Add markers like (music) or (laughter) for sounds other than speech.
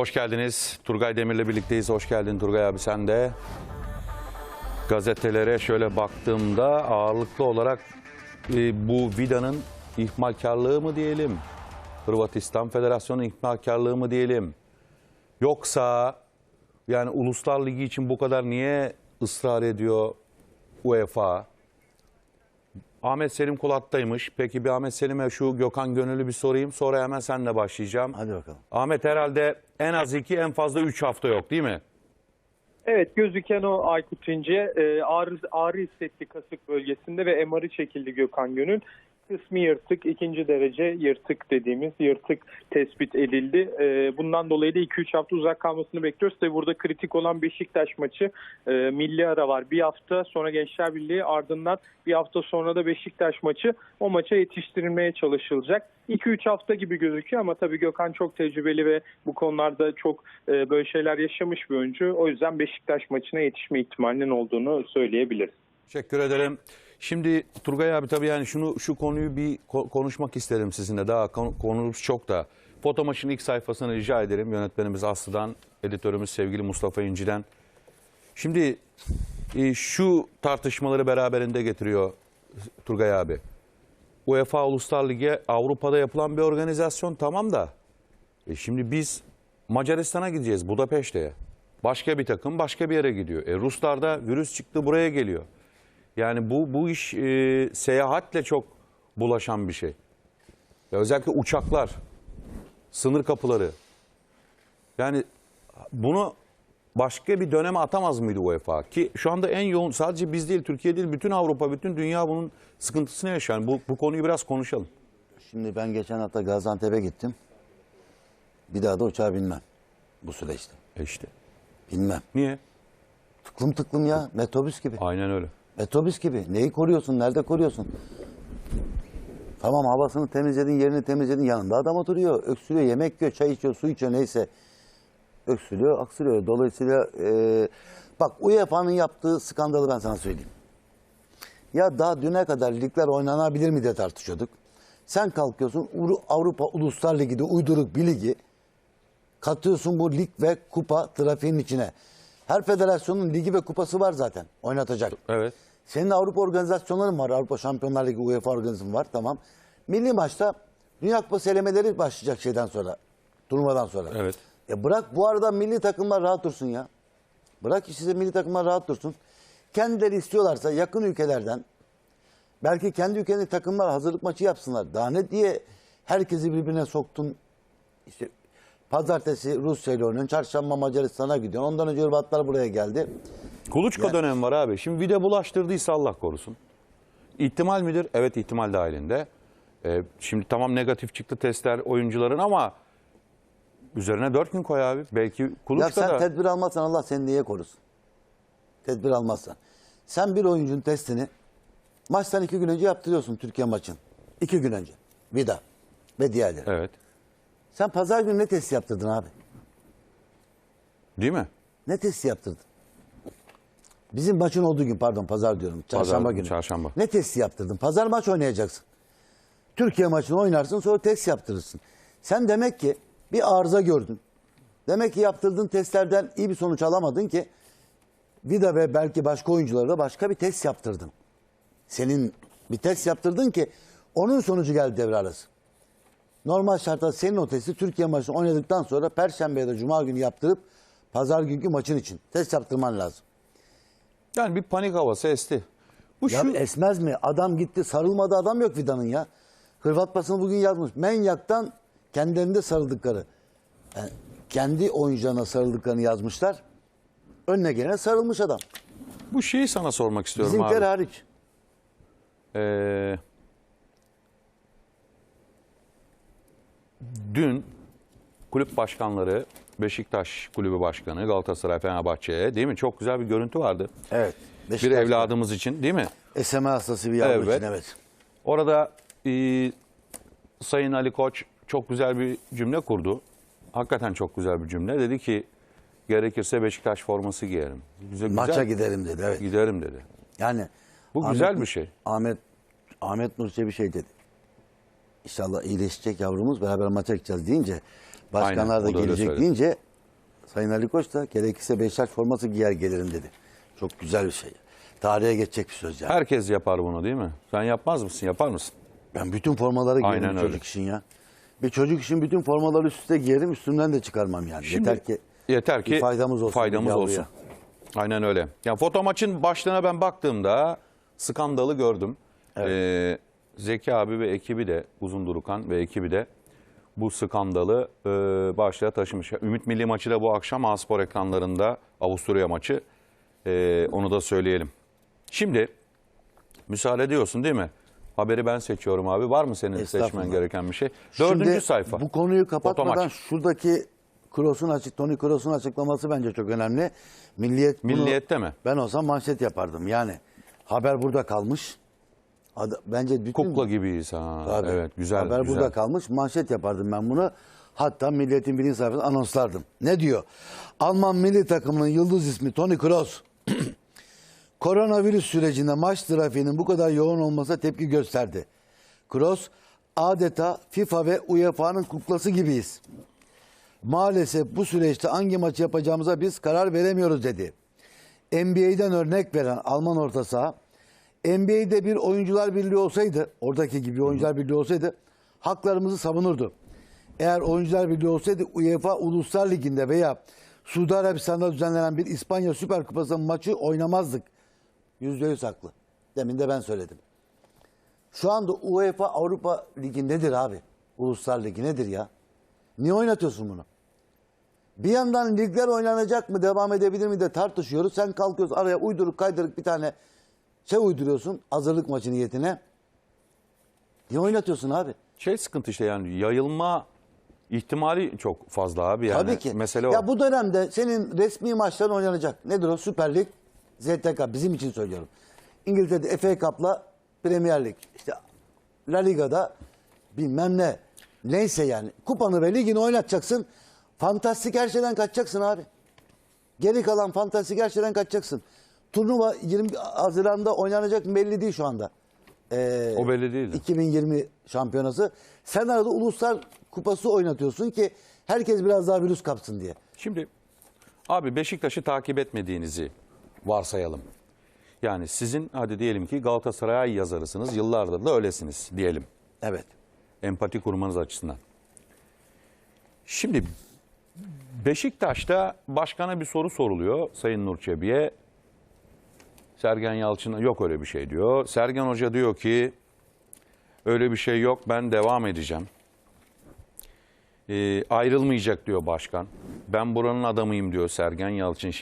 Hoş geldiniz. Turgay Demir'le birlikteyiz. Hoş geldin Turgay abi sen de. Gazetelere şöyle baktığımda ağırlıklı olarak e, bu Vida'nın ihmalkarlığı mı diyelim? Hırvatistan Federasyonu ihmalkarlığı mı diyelim? Yoksa yani Uluslar Ligi için bu kadar niye ısrar ediyor UEFA? Ahmet Selim Kulat'taymış. Peki bir Ahmet Selim'e şu Gökhan Gönüllü bir sorayım. Sonra hemen seninle başlayacağım. Hadi bakalım. Ahmet herhalde en az iki en fazla üç hafta yok değil mi? Evet gözüken o Aykut İnce e, ağrı, ağrı hissetti kasık bölgesinde ve MR'ı çekildi Gökhan Gönül. Kısmi yırtık, ikinci derece yırtık dediğimiz yırtık tespit edildi. E, bundan dolayı da 2-3 hafta uzak kalmasını bekliyoruz. Tabi burada kritik olan Beşiktaş maçı e, milli ara var. Bir hafta sonra Gençler Birliği ardından bir hafta sonra da Beşiktaş maçı. O maça yetiştirilmeye çalışılacak. 2-3 hafta gibi gözüküyor ama tabii Gökhan çok tecrübeli ve bu konularda çok e, böyle şeyler yaşamış bir oyuncu. O yüzden Beşiktaş maçına yetişme ihtimalinin olduğunu söyleyebiliriz. Teşekkür ederim. Şimdi Turgay abi tabii yani şunu şu konuyu bir ko- konuşmak isterim sizinle. Daha kon- konumuz çok da. Foto maçının ilk sayfasını rica ederim yönetmenimiz Aslı'dan, editörümüz sevgili Mustafa İnci'den. Şimdi e, şu tartışmaları beraberinde getiriyor Turgay abi. UEFA Uluslar Ligi Avrupa'da yapılan bir organizasyon tamam da e şimdi biz Macaristan'a gideceğiz Budapeşte'ye. Başka bir takım başka bir yere gidiyor. E Ruslar virüs çıktı buraya geliyor. Yani bu bu iş e, seyahatle çok bulaşan bir şey. Ya özellikle uçaklar, sınır kapıları. Yani bunu başka bir döneme atamaz mıydı UEFA? Ki şu anda en yoğun sadece biz değil, Türkiye değil, bütün Avrupa, bütün dünya bunun sıkıntısını yaşıyor. Yani bu, bu konuyu biraz konuşalım. Şimdi ben geçen hafta Gaziantep'e gittim. Bir daha da uçağa binmem bu süreçte. E işte. Binmem. Niye? Tıklım tıklım ya. Metrobüs gibi. Aynen öyle. Metrobüs gibi. Neyi koruyorsun? Nerede koruyorsun? Tamam havasını temizledin, yerini temizledin. Yanında adam oturuyor. Öksürüyor, yemek yiyor, çay içiyor, su içiyor neyse. Öksürüyor, aksırıyor. Dolayısıyla e, bak UEFA'nın yaptığı skandalı ben sana söyleyeyim. Ya daha düne kadar ligler oynanabilir mi diye tartışıyorduk. Sen kalkıyorsun Avrupa Uluslar Ligi'de uyduruk bir ligi katıyorsun bu lig ve kupa trafiğinin içine. Her federasyonun ligi ve kupası var zaten oynatacak. Evet. Senin Avrupa organizasyonların var. Avrupa Şampiyonlar Ligi UEFA organizasyonu var tamam. Milli maçta Dünya Kupası elemeleri başlayacak şeyden sonra. Turnuvadan sonra. Evet. E bırak bu arada milli takımlar rahat dursun ya. Bırak ki size milli takımlar rahat dursun. Kendileri istiyorlarsa yakın ülkelerden belki kendi ülkenin takımlar hazırlık maçı yapsınlar. Daha ne diye herkesi birbirine soktun. İşte pazartesi Rusya ile oynuyorsun. Çarşamba Macaristan'a gidiyorsun. Ondan önce Hırvatlar buraya geldi. Kuluçka Ya- dönemi var abi. Şimdi vide bulaştırdıysa Allah korusun. İhtimal midir? Evet ihtimal dahilinde. Ee, şimdi tamam negatif çıktı testler oyuncuların ama üzerine dört gün koy abi. Belki Ya Kuluçka sen da... tedbir almazsan Allah seni niye korusun? Tedbir almazsan. Sen bir oyuncunun testini maçtan iki gün önce yaptırıyorsun Türkiye maçın. İki gün önce. Vida ve diğerleri. Evet. Sen pazar günü ne testi yaptırdın abi? Değil mi? Ne testi yaptırdın? Bizim maçın olduğu gün pardon pazar diyorum. Çarşamba Pazar, günü. çarşamba. Ne testi yaptırdın? Pazar maç oynayacaksın. Türkiye maçını oynarsın sonra test yaptırırsın. Sen demek ki bir arıza gördün. Demek ki yaptırdığın testlerden iyi bir sonuç alamadın ki Vida ve belki başka oyunculara da başka bir test yaptırdın. Senin bir test yaptırdın ki onun sonucu geldi devre arası. Normal şartlarda senin o testi Türkiye maçını oynadıktan sonra Perşembe ya da Cuma günü yaptırıp Pazar günkü maçın için test yaptırman lazım. Yani bir panik havası esti. Bu Ya şu... esmez mi? Adam gitti sarılmadı adam yok Vida'nın ya. Hırvat basını bugün yazmış. Menyak'tan kendilerinde sarıldıkları. Yani kendi oyuncularına sarıldıklarını yazmışlar. Önüne gelene sarılmış adam. Bu şeyi sana sormak istiyorum Bizimkiler abi. hariç. Ee, dün kulüp başkanları, Beşiktaş kulübü başkanı, Galatasaray, Fenerbahçe'ye değil mi? Çok güzel bir görüntü vardı. Evet. Bir Beşiktaş- evladımız için değil mi? SMA hastası bir yavru Evet. için evet. Orada e, Sayın Ali Koç çok güzel bir cümle kurdu. Hakikaten çok güzel bir cümle. Dedi ki gerekirse Beşiktaş forması giyerim. Güzel, Maça güzel. giderim dedi evet. Giderim dedi. Yani Bu Ahmet- güzel bir şey. Ahmet Ahmet Nurçe bir şey dedi. İnşallah iyileşecek yavrumuz beraber maça gideceğiz deyince başkanlar Aynen, da da gelecek söyledi. deyince Sayın Ali Koç da gerekirse Beşiktaş forması giyer gelirim dedi. Çok güzel bir şey. Tarihe geçecek bir söz yani. Herkes yapar bunu değil mi? Sen yapmaz mısın? Yapar mısın? Ben bütün formaları giyerim Aynen çocuk öyle. için ya. Bir çocuk için bütün formaları üst üste giyerim üstümden de çıkarmam yani. Şimdi- yeter ki Yeter ki faydamız olsun. faydamız olsun. Aynen öyle. Ya foto maçın başlığına ben baktığımda skandalı gördüm. Ee, Zeki abi ve ekibi de Uzun Durukan ve ekibi de bu skandalı e, başlığa taşımış. Ümit Milli maçı da bu akşam A-Spor ekranlarında Avusturya maçı. Ee, onu da söyleyelim. Şimdi müsaade ediyorsun değil mi? Haberi ben seçiyorum abi. Var mı senin seçmen gereken bir şey? Dördüncü Şimdi sayfa. Bu konuyu kapatmadan Fotomaç. şuradaki Kroos'un açık Tony Kroos'un açıklaması bence çok önemli. Milliyet bunu- Milliyette mi? Ben olsam manşet yapardım. Yani haber burada kalmış. Ad- bence bütün Kukla gibiyiz ha. Tabii. Evet güzel. Haber güzel. burada kalmış. Manşet yapardım ben bunu. Hatta Milliyet'in birinci sayfasında anonslardım. Ne diyor? Alman milli takımının yıldız ismi Toni Kroos. (clears throat) Koronavirüs sürecinde maç trafiğinin bu kadar yoğun olmasına tepki gösterdi. Kroos adeta FIFA ve UEFA'nın kuklası gibiyiz. Maalesef bu süreçte hangi maçı yapacağımıza biz karar veremiyoruz dedi. NBA'den örnek veren Alman orta saha, NBA'de bir oyuncular birliği olsaydı, oradaki gibi oyuncular birliği olsaydı haklarımızı savunurdu. Eğer oyuncular birliği olsaydı UEFA Uluslar Ligi'nde veya Suudi Arabistan'da düzenlenen bir İspanya Süper Kupası maçı oynamazdık. Yüzde yüz haklı. Demin de ben söyledim. Şu anda UEFA Avrupa Ligi nedir abi? Uluslar Ligi nedir ya? Niye oynatıyorsun bunu? Bir yandan ligler oynanacak mı, devam edebilir mi de tartışıyoruz. Sen kalkıyorsun araya uyduruk kaydırık bir tane şey uyduruyorsun hazırlık maçı niyetine. Niye oynatıyorsun abi? Şey sıkıntı işte yani yayılma ihtimali çok fazla abi yani. Tabii ki. Mesele o. Ya bu dönemde senin resmi maçların oynanacak. Nedir o? Süper Lig, ZTK bizim için söylüyorum. İngiltere'de FA Cup'la Premier Lig. İşte La Liga'da bilmem ne. Neyse yani. Kupanı ve ligini oynatacaksın. Fantastik her şeyden kaçacaksın abi. Geri kalan fantastik her şeyden kaçacaksın. Turnuva 20 Haziran'da oynanacak mı belli değil şu anda. Ee, O belli değil. 2020 şampiyonası. Sen arada uluslar kupası oynatıyorsun ki herkes biraz daha virüs kapsın diye. Şimdi abi Beşiktaş'ı takip etmediğinizi varsayalım. Yani sizin hadi diyelim ki Galatasaray yazarısınız. Yıllardır da öylesiniz diyelim. Evet. Empati kurmanız açısından. Şimdi Beşiktaş'ta başkana bir soru soruluyor Sayın Nur Çebi'ye. Sergen Yalçın yok öyle bir şey diyor. Sergen Hoca diyor ki öyle bir şey yok ben devam edeceğim. Ee, ayrılmayacak diyor başkan. Ben buranın adamıyım diyor Sergen Yalçın.